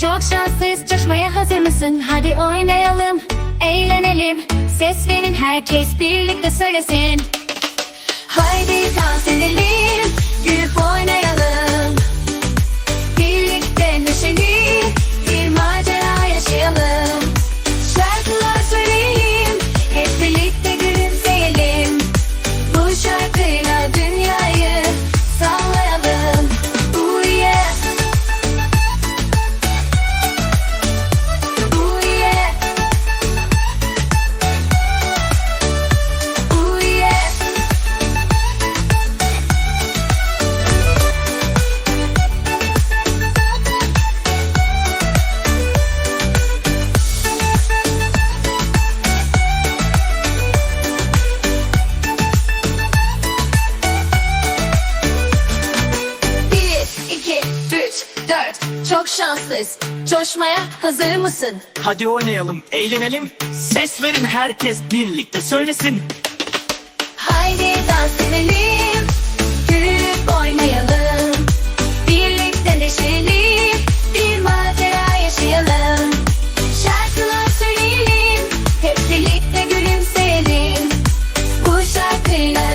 Çok şanslıyız çalışmaya hazır mısın? Hadi oynayalım, eğlenelim. Ses verin herkes birlikte söylesin. Haydi dans edelim. dört Çok şanslıyız. Coşmaya hazır mısın? Hadi oynayalım eğlenelim. Ses verin herkes birlikte söylesin. Haydi dans edelim Gülüp oynayalım. Birlikte neşeli Bir macera yaşayalım. Şarkılar söyleyelim Hep birlikte gülümseyelim. Bu şarkıyla